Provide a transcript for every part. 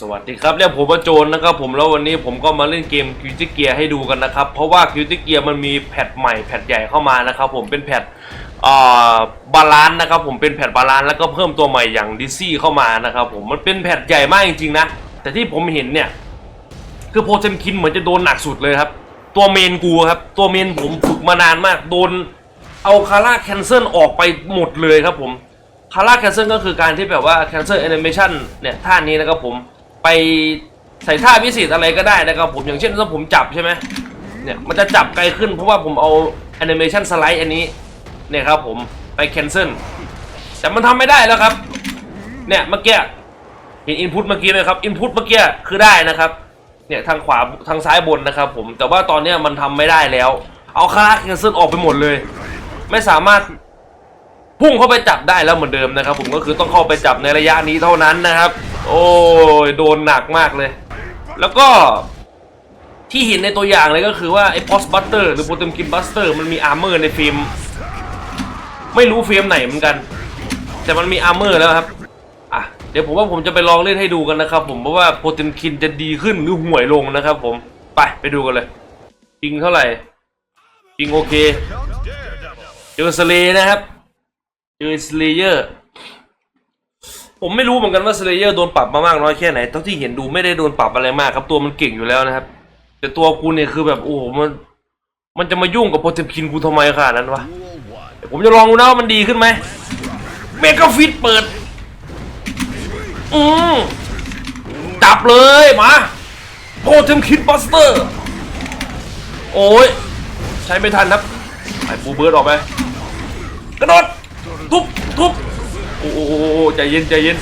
สวัสดีครับเรียกผมว่าโจนนะครับผมแล้ววันนี้ผมก็มาเล่นเกมคิวจิเกียให้ดูกันนะครับ เพราะว่าคิวจิเกียมันมีแพทใหม่แพทใหญ่เข้ามานะครับผมเป็นแพทบาลานซ์นะครับผมเป็นแพทบาลานซ์แล้วก็เพิ่มตัวใหม่อย่างดิซี่เข้ามานะครับผมมันเป็นแพทใหญ่มากจริงๆนะ แต่ที่ผมเห็นเนี่ย คือโพเทมคินเหมือนจะโดนหนักสุดเลยครับ ตัวเมนกูครับ ตัวเมนผมฝึกมานานมากโดนเอาคาร่าแคนเซิลออกไปหมดเลยครับผม คาร่าแคนเซิลก็คือการที่แบบว่าแคนเซิลแอนิเมชันเนี่ยท่านี้นะครับผมไปใส่ท่าพิเศษอะไรก็ได้นะครับผมอย่างเช่นถ้าผมจับใช่ไหมเนี่ยมันจะจับไกลขึ้นเพราะว่าผมเอาแอนิเมชันสไลด์อันนี้เนี่ยครับผมไปแคนเซิลแต่มันทำไม่ได้แล้วครับ เนี่ยเมื่อกี้เห็นอินพุตเมื่อกี้ไหมครับอินพุตเมื่อกี้คือได้นะครับเนี่ยทางขวาทางซ้ายบนนะครับผมแต่ว่าตอนเนี้มันทำไม่ได้แล้ว เอาคาร่าแคนเซิลออกไปหมดเลย ไม่สามารถ พุ่งเข้าไปจับได้แล้วเหมือนเดิมนะครับ ผมก็คือต้องเข้าไปจับในระยะนี้เท่านั้นนะครับ โอ้ยโดนหนักมากเลย แล้วก็ที่เห็นในตัวอย่างเลยก็คือว่าไอ้พอสบัตเตอร์หรือโปรเตมกินบัสเตอร์มันมีอาร์เมอร์ในฟิล์มไม่รู้ฟิล์มไหนเหมือนกัน แต่มันมีอาร์เมอร์แล้วครับอะเดี๋ยวผมว่าผมจะไปลองเล่นให้ดูกันนะครับ ผมเพราะว่าโปรตีนคินจะดีขึ้นหรือห่วยลงนะครับ ผมไปไปดูกันเลยปิงเท่าไหร่ปิงโอเคเจอสเลนะครับ เจอสเลเยอร์ ผมไม่รู้เหมือนกันว่าสเลเยอร์โดนปรับมามากน้อยแค่ไหนเท่าที่เห็นดูไม่ได้โดนปรับอะไรมากครับตัวมันเก่งอยู่แล้วนะครับ แต่ตัวกูเนี่ยคือแบบโอ้โหมัน มันจะมายุ่งกับโปรตีนคินกูทำไมขนาดนั้นวะผมจะลองดูนะว่ามันดีขึ้นไหมเมกาฟิตเปิด อืมจับเลยมาโพเทมคิดบัสเตอร์ โอ้ย ใช้ไม่ทันครับไอ้ปูเบิร์ดออกไปกระโดด ทุบทุบโอ้โหใจเย็นใจเย็น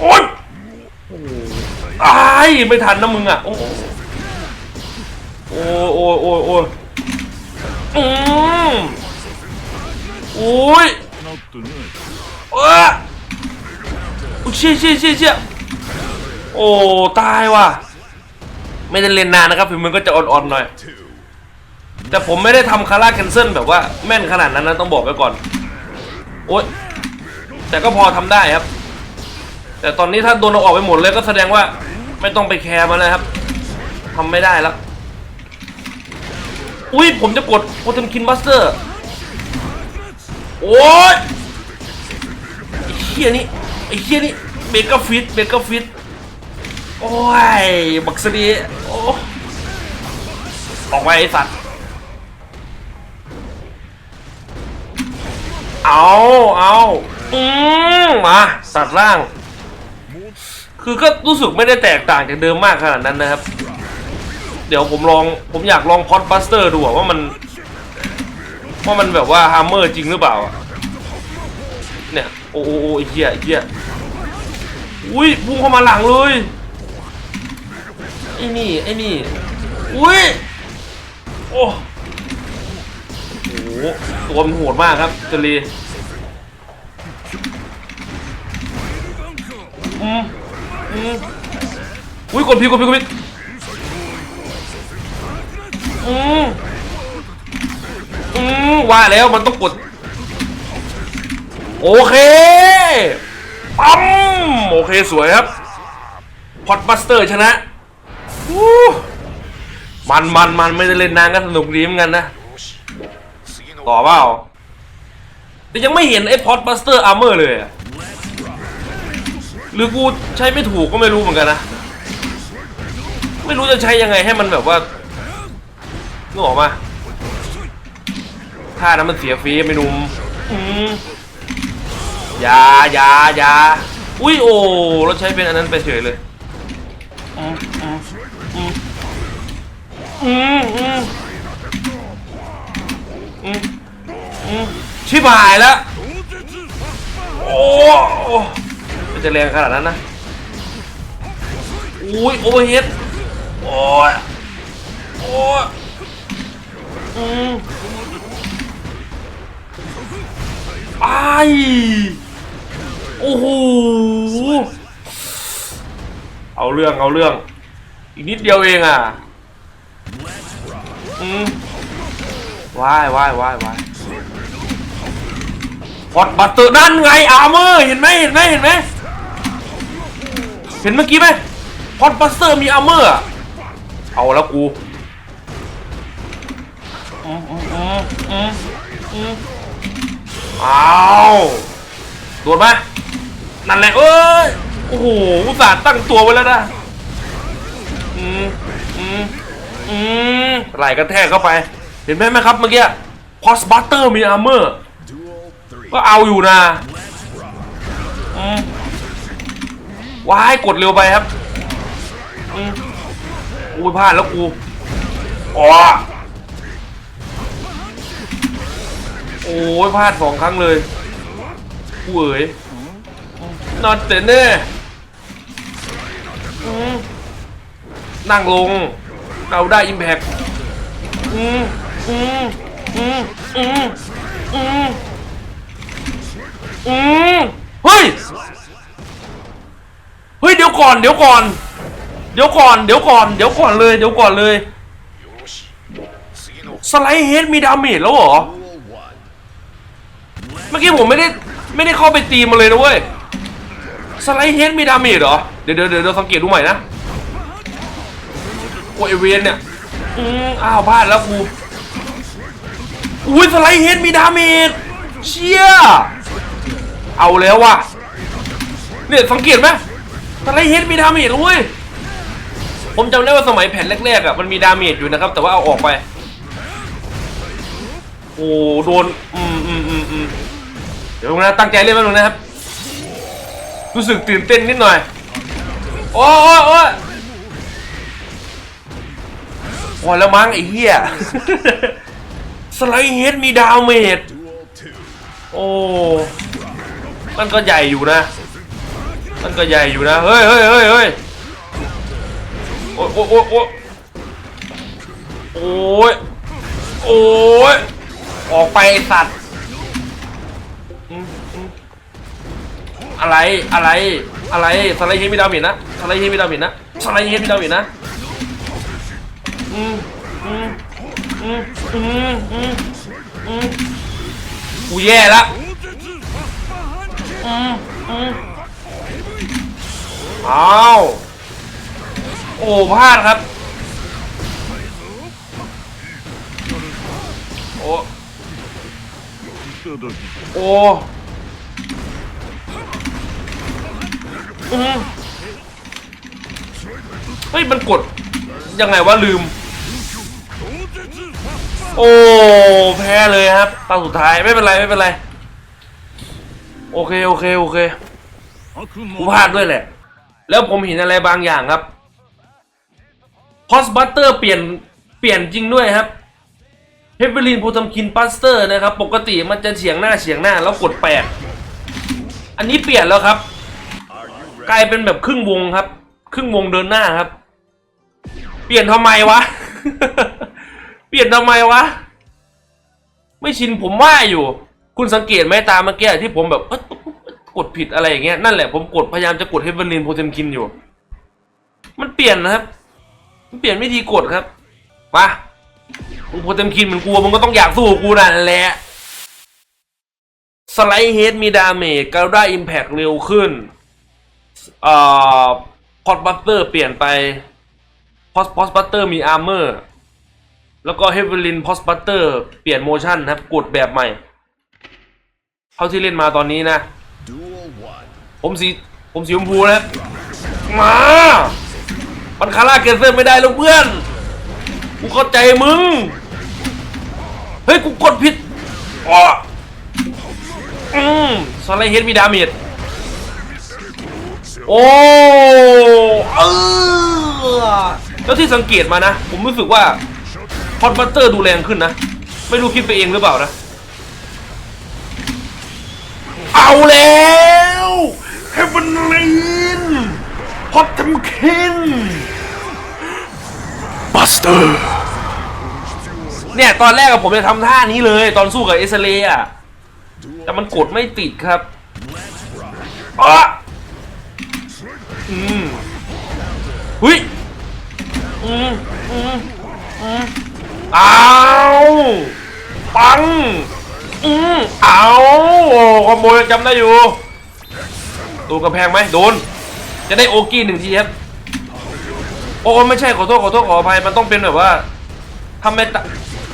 โอ้ยโอ้ไอ้ายไม่ทันนะมึงอะโอ้โหโอ้ยโอ้ยโอ้ยโอ้ยอืมโอ้ยเออโอ้เชี่ยเชี่ยเชี่ยเชี่ยโอ้ตายว่ะไม่ได้เล่นนานนะครับฝีมือก็จะอ่อนๆหน่อย แต่ผมไม่ได้ทำคาร่าแคนเซิลแบบว่าแม่นขนาดนั้นนะต้องบอกไว้ก่อน โอ๊ยแต่ก็พอทำได้ครับ แต่ตอนนี้ถ้าโดนเอาออกไปหมดเลยก็แสดงว่าไม่ต้องไปแคร์มันเลยครับทำไม่ได้แล้ว อุ้ยผมจะกดโปรเทมคินบัสเตอร์ โอ๊ยไอ้เฮียนี่ไอ้เฮียนี่เบเกอร์ฟิตเบเกอร์ฟิตโอ้ย บักสดีโอ้ออกไปไอ้สัตว์ เอาเอาอืมมาสัตว์ล่าง คือก็รู้สึกไม่ได้แตกต่างจากเดิมมากขนาดนั้นนะครับ เดี๋ยวผมลองผมอยากลองพอดบัสเตอร์ดูว่ามันว่ามันแบบว่าฮัมเมอร์จริงหรือเปล่า เนี่ย โอ้โหไอ้เหี้ยไอ้เหี้ยอุ้ยพุ่งเข้ามาหลังเลยไอ้นี่ไอ้นี่อุ้ยโอ้ ตัวมันโหดมากครับเจลีอืมอืมอุ้ยกดผิดกดผิดกดผิดอืมอืมว่าแล้วมันต้องกด โอเคปั๊มโอเคสวยครับพอดบัสเตอร์ชนะมันมันมันไม่ได้เล่นนานก็สนุกดีเหมือนกันนะ ต่อเปล่าแต่ยังไม่เห็นไอ้พอดบัสเตอร์อาร์เมอร์เลยอะหรือกูใช้ไม่ถูกก็ไม่รู้เหมือนกันนะ ไม่รู้จะใช้ยังไงให้มันแบบว่านึกออกมาท่านั้นมันเสียฟรีไม่นุ่มอืมยายายาอุ้ยโอ้เราใช้เป็นอันนั้นไปเฉยเลยอืมอืมอืมอืม อืมอืมชิบหายแล้วโอ้โอ้มันจะแรงขนาดนั้นนะ อุ้ยโอเวอร์เฮดโอ้ยโอ้ยอืมไอโอ้โห เอาเรื่อง เอาเรื่อง อีกนิดเดียวเองอะ อืม ว้ายว้ายว้ายว้ายพอดบัตเตอร์นั่นไงอาร์เมอร์เห็นไหมเห็นไหมเห็นไหมเห็นเมื่อกี้ไหมพอดบัสเตอร์มีอาร์เมอร์อะเอาแล้วกูอืมอืมอืมอืมอืมเอาโดนไหมนั่นแหละเอ้ยโอ้โหอุตส่าห์ตั้งตัวไว้แล้วนะอืมอืมอืมไหลกระแทกเข้าไป เห็นไหมไหมครับเมื่อกี้พอสบัตเตอร์มีอาร์เมอร์ก็เอาอยู่นะว้ายกดเร็วไปครับอืมอุ้พลาดแล้วกูอ๋อโอ้ยพลาดสองครั้งเลยกูเอ๋ยนอนเต็นเน่นั่งลงเราได้อิมแพคอืม อืมอืมอืมอืมอืมเฮ้ย เฮ้ย เดี๋ยวก่อน เดี๋ยวก่อน เดี๋ยวก่อน เดี๋ยวก่อน เดี๋ยวก่อนเลย เดี๋ยวก่อนเลย สไลด์เฮดมีดาเมจแล้วเหรอ เมื่อกี้ผมไม่ได้ไม่ได้เข้าไปตีมันเลยนะเว้ย สไลด์เฮดมีดาเมจเหรอ เดี๋ยวเดี๋ยวเดี๋ยวสังเกตดูใหม่นะโอ้ยไอเวนเนี่ย อืมอ้าวพลาดแล้วกู อุ้ยสไลด์เฮดมีดาเมจเชี่ยเอาแล้วว่ะเนี่ยสังเกตไหมสไลด์เฮดมีดาเมจเว้ยผมจำได้ว่าสมัยแผ่นแรกๆอะมันมีดาเมจอยู่นะครับ แต่ว่าเอาออกไป โอ้โดนอืมอืมอืมอืมเดี๋ยวนะตั้งใจเล่นแป๊บนึงนะครับ รู้สึกตื่นเต้นนิดหน่อย โอ้โอ้โอ้โอ้แล้วมั้งไอ้เหี้ย สไลด์เฮดมีดาเมจโอ้มันก็ใหญ่อยู่นะ มันก็ใหญ่อยู่นะ เฮ้ยเฮ้ยเฮ้ยเฮ้ยโอ้ยโอ้ยโอ้ยโอ้ยโอ้ยโอ้ยออกไปสัตว์อืมอืมอะไรอะไรอะไรสไลด์เฮดมีดาเมจนะสไลด์เฮดมีดาเมจนะสไลด์เฮดมีดาเมจนะอืมอืม อืมอืมอืมอืมกูแย่ละอืมอืมอ้าโอ้พลาดครับ โอ้ โอ้เฮ้ย มันกด ยังไงวะลืม โอ้แพ้เลยครับตาสุดท้ายไม่เป็นไรไม่เป็นไร โอเคโอเคโอเคกูพลาดด้วยแหละ แล้วผมเห็นอะไรบางอย่างครับพอสบัตเตอร์เปลี่ยนเปลี่ยนจริงด้วยครับเฮเบลินโพทมคินปัสเตอร์นะครับ ปกติมันจะเฉียงหน้าเฉียงหน้าแล้วกดแปดอันนี้เปลี่ยนแล้วครับ กลายเป็นแบบครึ่งวงครับ ครึ่งวงเดินหน้าครับ เปลี่ยนทำไมวะ เปลี่ยนทำไมวะ ไม่ชินผมว่าอยู่ คุณสังเกตไหมตามเมื่อกี้ที่ผมแบบกดผิดอะไรอย่างเงี้ยนั่นแหละผมกดพยายามจะกดเฮเบลินโพเทมคินอยู่ มันเปลี่ยนนะครับ มันเปลี่ยนวิธีกดครับมามึงโพเทมคินเหมือนกูมึงก็ต้องอยากสู้กูนั่นแหละสไลด์เฮดมีดาเมจการได้อิมแพกเร็วขึ้นอ่อพอดบัตเตอร์เปลี่ยนไปพอสพอสบัตเตอร์มีอาร์เมอร์ แล้วก็เฮเวลินพอสบัตเตอร์เปลี่ยนโมชั่นครับกดแบบใหม่ เท่าที่เล่นมาตอนนี้นะ ผมสีผมสีชมพูนะมามันคาร่าเกเซอร์ไม่ได้แล้วเพื่อน กูเข้าใจมึง เฮ้ย กูกดผิดอ๋ออืมสไลด์เฮดมีดาเมจโอ้เออแล้วที่สังเกตมานะ ผมรู้สึกว่า พอดบัตเตอร์ดูแรงขึ้นนะ ไม่รู้คิดไปเองหรือเปล่านะ เอาแล้วเฮเบนลินพอดทำคินบัสเตอร์เนี่ย ตอนแรกอะผมจะทำท่านี้เลย ตอนสู้กับเอสเลอะแต่มันกดไม่ติดครับอ๋ออืมหุยอืมอืมอืม เอาปัง อืมเอาคอมโบยังจำได้อยู่ตูกระแพงไหมโดน จะได้โอกี้หนึ่งทีครับโอ้ไม่ใช่ขอโทษขอโทษขออภัยมันต้องเป็นแบบว่าทำไม่ตาย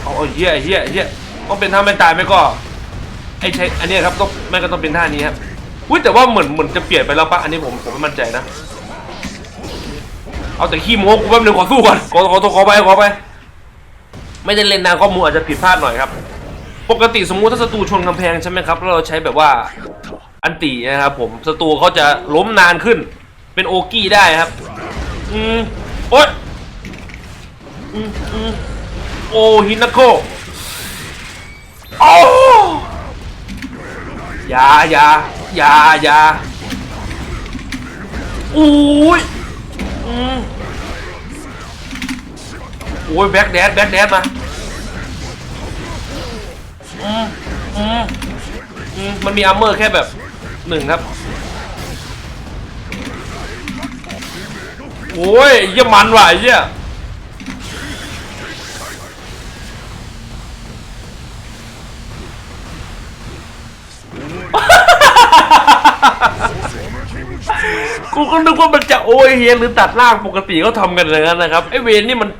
เอาเฮียเฮียเฮียต้องเป็นท่าไม่ตายไม่ก็ไอ้ใช้อันนี้ครับต้องไม่ก็ต้องเป็นท่านี้ครับอุ้ยแต่ว่าเหมือนเหมือนจะเปลี่ยนไปแล้วปะอันนี้ผมผมไม่มั่นใจนะ เอาแต่ขี้โม้กูแป๊บนึงขอสู้ก่อนขอขอโทษขอไปขอไป ไม่ได้เล่นนานข้อมูลอาจจะผิดพลาดหน่อยครับ ปกติสมมุติถ้าศัตรูชนกำแพงใช่ไหมครับแล้วเราใช้แบบว่าอันตีนะครับผมศัตรูเขาจะล้มนานขึ้น เป็นโอกี้ได้ครับ อืมโอ๊ยอืมอืมโอฮินาโกโอ้อยาอยาอยาอยาอุ้ยอืม โอ้ยแบ็กแดดแบ็กแดดมาอืมอืมอืมมันมีอัมเมอร์แค่แบบหนึ่งครับโอ้ยเยี่ยมันว่ะไอ้เยี่ยกูก็นึกว่ามันจะโอ้ยเฮียหรือตัดล่างปกติเขาทำกันอย่างนั้นนะครับไอเวนนี่มัน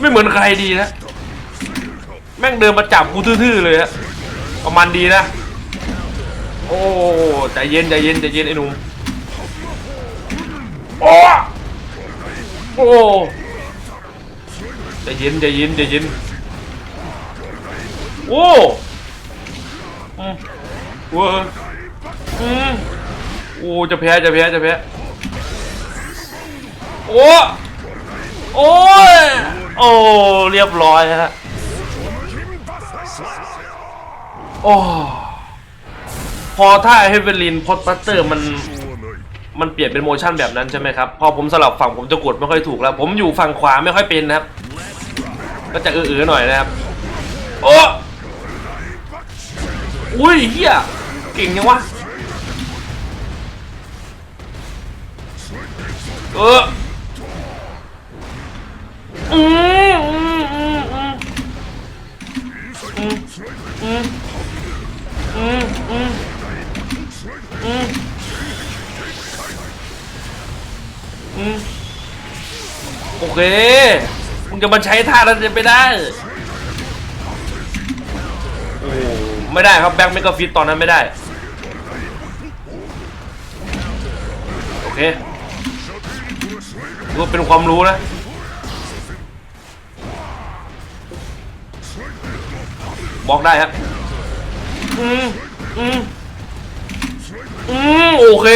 ไม่เหมือนใครดีนะ แม่งเดินมาจับกูทื่อๆเลยฮะประมาณดีนะ โอ้ใจเย็นใจเย็นใจเย็นไอ้หนุ่มโอ้โอ้ใจเย็นใจเย็นใจเย็นโอ้อืมเว้ยอืมโอ้จะแพ้จะแพ้จะแพ้โอ้โอ้ย โอ้เรียบร้อยฮะโอ้พอถ้าเฮเวลินพอดปัตเตอร์มันมันเปลี่ยนเป็นโมชั่นแบบนั้นใช่ไหมครับ พอผมสลับฝั่งผมจะกดไม่ค่อยถูกแล้ว ผมอยู่ฝั่งขวาไม่ค่อยเป็นนะครับ ก็จะเออๆหน่อยนะครับ โอ้อุ้ยเฮียเก่งยังวะ เออ อืมอืมอืมอืมอืมอืมอืมอืมอืมอืมโอเค มึงจะมาใช้ท่านั้นจะไปได้โอ้ไม่ได้ครับแบ็คเมกาฟิตตอนนั้นไม่ได้ โอเคดูว่าเป็นความรู้นะ บอกได้ครับอืมอืมอืมโอเค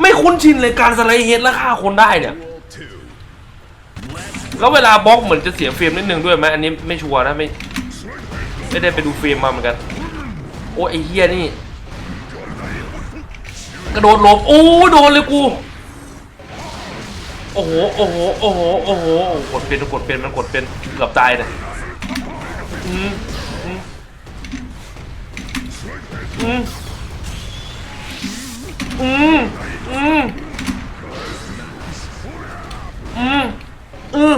ไม่คุ้นชินเลยการสไลด์เฮดแล้วฆ่าคนได้เนี่ยแล้วเวลาบล็อกเหมือนจะเสียเฟรมนิดนึงด้วยไหมอันนี้ไม่ชัวร์นะไม่ไม่ได้ไปดูเฟรมมาเหมือนกัน โอ้ไอเฮียนี่กระโดดหลบโอ้โดนเลยกูโอ้โหโอ้โหโอ้โหโอ้โหกดเป็นกดเป็นมันกดเป็นเกือบตายเลยอือืม อืมอืมอืมอืมอืม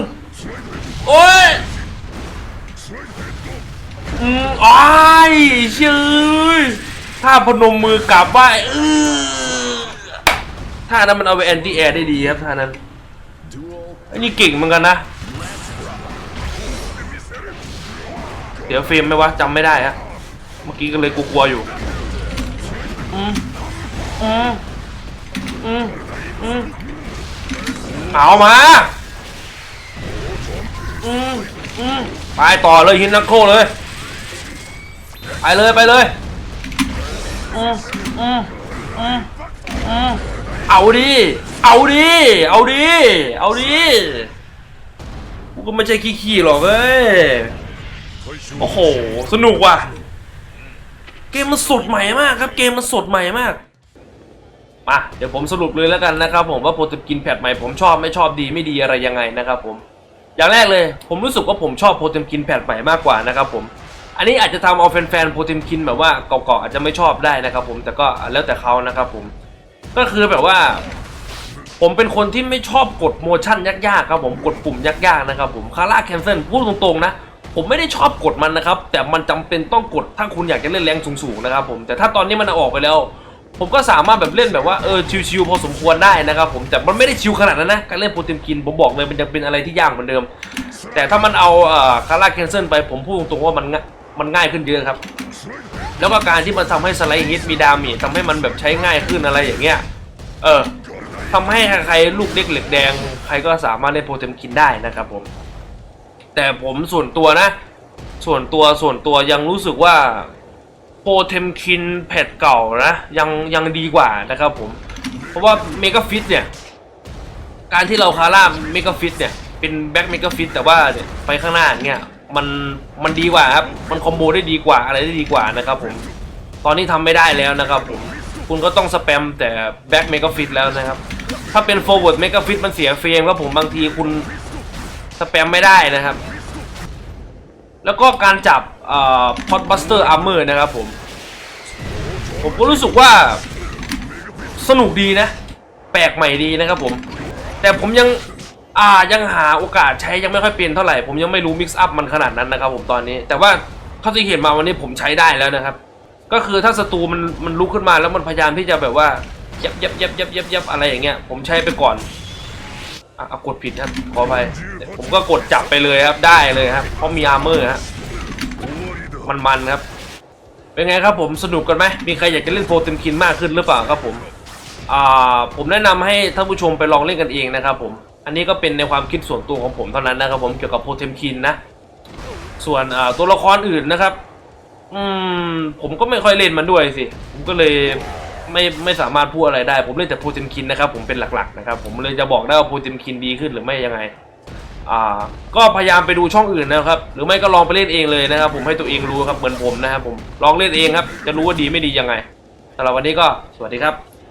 โอ้ยอืมอ้ายชื่อถ้าพนมมือกราบไหว้เออท่านั้นมันเอาไปแอนตี้แอร์ได้ดีครับท่านั้นอันนี้เก่งเหมือนกันนะ เดี๋ยวเฟรมไหมวะจำไม่ได้ฮะ เมื่อกี้ก็เลยกลัวๆอยู่ อืมอืมอืมอืมเอามา อืมอืมไปต่อเลยฮินนักโคเลย ไปเลยไปเลย อืมอืมอืมอืมเอาดิ เอาดิ เอาดิ เอาดิ กูก็ไม่ใช่ขี้ๆหรอกเว้ย โอ้โห สนุกว่ะเก มมันสดใหม่มากครับ เกมมันสดใหม่มากมาเดี๋ยวผมสรุปเลยแล้วกันนะครับผมว่าโปรตกินแพทใหม่ผมชอบไม่ชอบดีไม่ดีอะไรยังไงนะครับผมอย่างแรกเลย ผมรู้สึกว่าผมชอบโปรตกินแพทใหม่มากกว่านะครับผมอันนี้อาจจะทำเอาแฟนๆโปรตกินแบบว่าเก่าๆอาจจะไม่ชอบได้นะครับผมแต่ก็แล้วแต่เขานะครับผมก็คือแบบว่า ผมเป็นคนที่ไม่ชอบกดโมชั่นยากๆครับผมกดปุ่มยากๆนะครับผมคาร่าแคนเซิลพูดตรงๆนะ ผมไม่ได้ชอบกดมันนะครับ แต่มันจำเป็นต้องกดถ้าคุณอยากจะเล่นแรงสูงๆนะครับผมแต่ถ้าตอนนี้มันออกไปแล้ว ผมก็สามารถแบบเล่นแบบว่าเออชิวๆพอสมควรได้นะครับผมแต่มันไม่ได้ชิวขนาดนั้นนะการเล่นโปรเทมกินผมบอกเลยมันยังเป็นอะไรที่ยากเหมือนเดิม แต่ถ้ามันเอาเอ่อคาร่าแคนเซิลไปผมพูดตรงๆว่ามันง่ายมันง่ายขึ้นเยอะครับแล้วก็การที่มันทำให้สไลด์ฮิตมีดามจทำให้มันแบบใช้ง่ายขึ้นอะไรอย่างเงี้ยเออทำให้ใครลูกเล็กเหล็กแดง ใครก็สามารถเล่นโปรเทมกินได้นะครับผม แต่ผมส่วนตัวนะ ส่วนตัวส่วนตัวยังรู้สึกว่าโปรเทมคินแพทเก่านะ ยังยังดีกว่านะครับผม เพราะว่าเมกาฟิตเนี่ย การที่เราคาร่าเมกาฟิตเนี่ย เป็นแบ็กเมกาฟิตแต่ว่าเนี่ยไปข้างหน้าเนี่ยมันมันดีกว่าครับ มันคอมโบได้ดีกว่าอะไรได้ดีกว่านะครับผม ตอนนี้ทำไม่ได้แล้วนะครับผม คุณก็ต้องสแปมแต่แบ็กเมกาฟิตแล้วนะครับ ถ้าเป็น forward เมกาฟิตมันเสียเฟรมครับผมบางทีคุณ สแปมไม่ได้นะครับ แล้วก็การจับพอดบัสเตอร์อาร์เมอร์นะครับผม ผมก็รู้สึกว่าสนุกดีนะ แปลกใหม่ดีนะครับผม แต่ผมยังอ่ายังหาโอกาสใช้ยังไม่ค่อยเป็นเท่าไหร่ ผมยังไม่รู้มิกซ์อัพมันขนาดนั้นนะครับผมตอนนี้ แต่ว่าเขาที่เห็นมาวันนี้ผมใช้ได้แล้วนะครับ ก็คือถ้าศัตรูมันมันลุกขึ้นมาแล้วมันพยายามที่จะแบบว่ายับยับยับยับยับยับอะไรอย่างเงี้ยผมใช้ไปก่อน อะเอากดผิดครับขอไปผมก็กดจับไปเลยครับได้เลยครับเพราะมีอาร์เมอร์ฮะมันมันๆครับ เป็นไงครับผมสนุกกันไหมมีใครอยากจะเล่นโปรเทมคินมากขึ้นหรือเปล่าครับผมอ่าผมแนะนำให้ท่านผู้ชมไปลองเล่นกันเองนะครับผมอันนี้ก็เป็นในความคิดส่วนตัวของผมเท่านั้นนะครับผมเกี่ยวกับโปรเทมคินนะ ส่วนตัวละครอื่นนะครับ อืมผมก็ไม่ค่อยเล่นมันด้วยสิ ผมก็เลย ไม่ไม่สามารถพูดอะไรได้ ผมเล่นแต่โปรเทมคินนะครับผมเป็นหลักๆนะครับผมเลยจะบอกได้ว่าโปรเทมคินดีขึ้นหรือไม่ยังไงอ่าก็พยายามไปดูช่องอื่นนะครับ หรือไม่ก็ลองไปเล่นเองเลยนะครับ ผมให้ตัวเองรู้ครับเหมือนผมนะครับผมลองเล่นเองครับ จะรู้ว่าดีไม่ดียังไงสำหรับวันนี้ก็สวัสดีครับ